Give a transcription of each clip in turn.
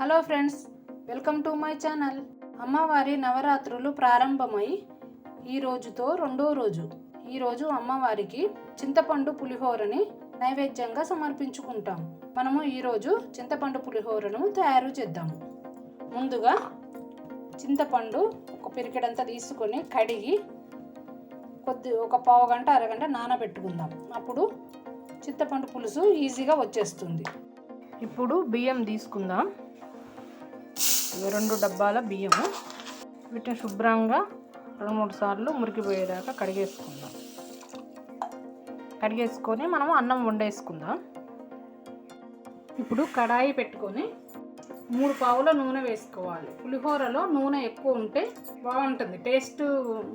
Hello friends welcome to my channel. అమ్మవారి నవరాత్రులు ప్రారంభమై ఈ రోజుతో రెండో రోజు. ఈరోజు అమ్మవారికి చింతపండు పులిహోరని నైవేద్యంగా సమర్పించుకుంటాం. మనము ఈరోజు చింతపండు పులిహోరను తయారు చేద్దాం. ముందుగా చింతపండు ఒక పిరికెడంతా తీసుకొని కడిగి కొద్ది ఒక పావు గంట అరగంట నానబెట్టుకుందాం. అప్పుడు చింతపండు పులుసు ఈజీగా వచ్చేస్తుంది. ఇప్పుడు బియ్యం తీసుకుందాం. ఇవి రెండు డబ్బాల బియ్యము. వీటిని శుభ్రంగా రెండు మూడు సార్లు మురికిపోయేదాకా కడిగేసుకుందాం. కడిగేసుకొని మనం అన్నం వండేసుకుందాం. ఇప్పుడు కడాయి పెట్టుకొని మూడు పావుల నూనె వేసుకోవాలి. పులిహోరలో నూనె ఎక్కువ ఉంటే బాగుంటుంది. టేస్ట్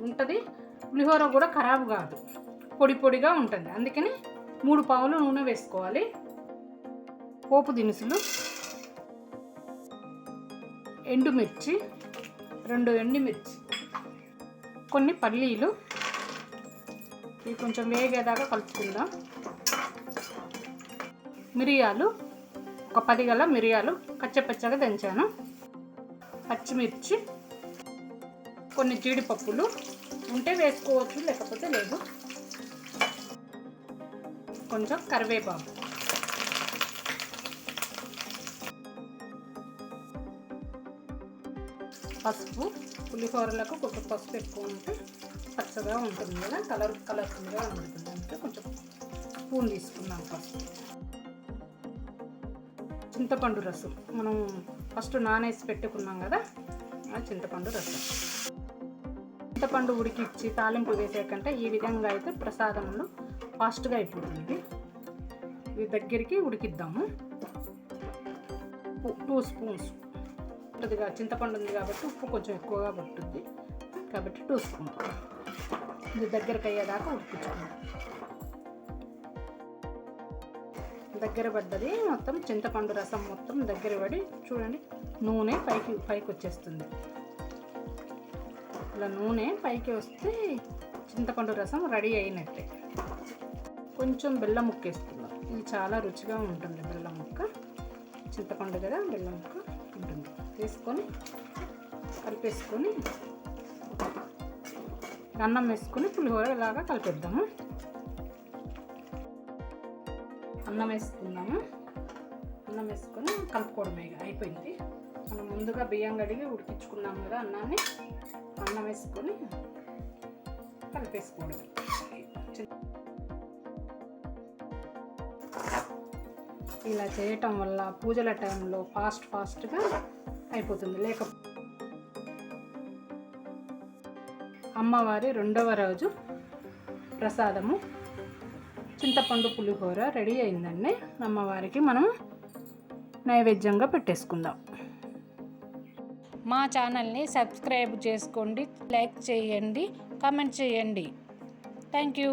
ఉంటుంది. పులిహోర కూడా ఖరాబ్ కాదు. పొడి పొడిగా ఉంటుంది. అందుకని మూడు పావులు నూనె వేసుకోవాలి. పోపు దినుసులు ఎండుమిర్చి రెండు ఎండుమిర్చి కొన్ని పల్లీలు. ఇవి కొంచెం వేగేదాకా కలుపుకుందాం. మిరియాలు ఒక పది గల మిరియాలు కచ్చపచ్చగా దంచాను. పచ్చిమిర్చి కొన్ని జీడిపప్పులు. ఉంటే వేసుకోవచ్చు లేకపోతే లేదు. కొంచెం కరివేపాకు. పసుపు పులిహోరలకు కొంచెం పసుపు ఎక్కువ ఉంటే పచ్చగా ఉంటుంది కదా కలర్ కలర్ఫుల్గా ఉంటుంది అంటే కొంచెం స్పూన్ తీసుకున్నాం పసుపు చింతపండు రసం. మనం ఫస్ట్ నానేసి పెట్టుకున్నాం కదా ఆ చింతపండు రసం. చింతపండు ఉడికిచ్చి తాలింపు వేసేకంటే ఈ విధంగా అయితే ప్రసాదంలో ఫాస్ట్గా అయిపోతుంది. ఇది దగ్గరికి ఉడికిద్దాము. టూ స్పూన్స్ ఉంటుంది చింతపండు ఉంది కాబట్టి ఉప్పు కొంచెం ఎక్కువగా పట్టుద్ది. కాబట్టి టూ స్పూన్ ఇది దగ్గరకు అయ్యేదాకా ఉడికించుకుందాం. దగ్గర పడ్డది మొత్తం చింతపండు రసం మొత్తం దగ్గర పడి చూడండి నూనె పైకి పైకి వచ్చేస్తుంది. ఇలా నూనె పైకి వస్తే చింతపండు రసం రెడీ అయినట్టే. కొంచెం బెల్లం ముక్క వేసుకుందాం. ఇది చాలా రుచిగా ఉంటుంది బెల్లం ముక్క. చింతపండు కదా బెల్లం ముక్క ఉంటుంది. వేసుకొని కలిపేసుకొని అన్నం వేసుకొని పులిహోర ఇలాగా కలిపేద్దాము. అన్నం వేసుకుందాము అన్నం వేసుకొని కలుపుకోవడమే అయిపోయింది. మనం ముందుగా బియ్యం కడిగి ఉడికించుకున్నాం కదా అన్నాన్ని అన్నం వేసుకొని కలిపేసుకోవడమే. ఇలా చేయటం వల్ల పూజల టైంలో ఫాస్ట్ ఫాస్ట్గా అయిపోతుంది. లేక అమ్మవారి రెండవ రోజు ప్రసాదము. చింతపండు పులిహోర రెడీ అయిందండి. అమ్మవారికి మనం నైవేద్యంగా పెట్టేసుకుందాం. మా ఛానల్ని సబ్స్క్రైబ్ చేసుకోండి లైక్ చేయండి కామెంట్ చేయండి. Thank you.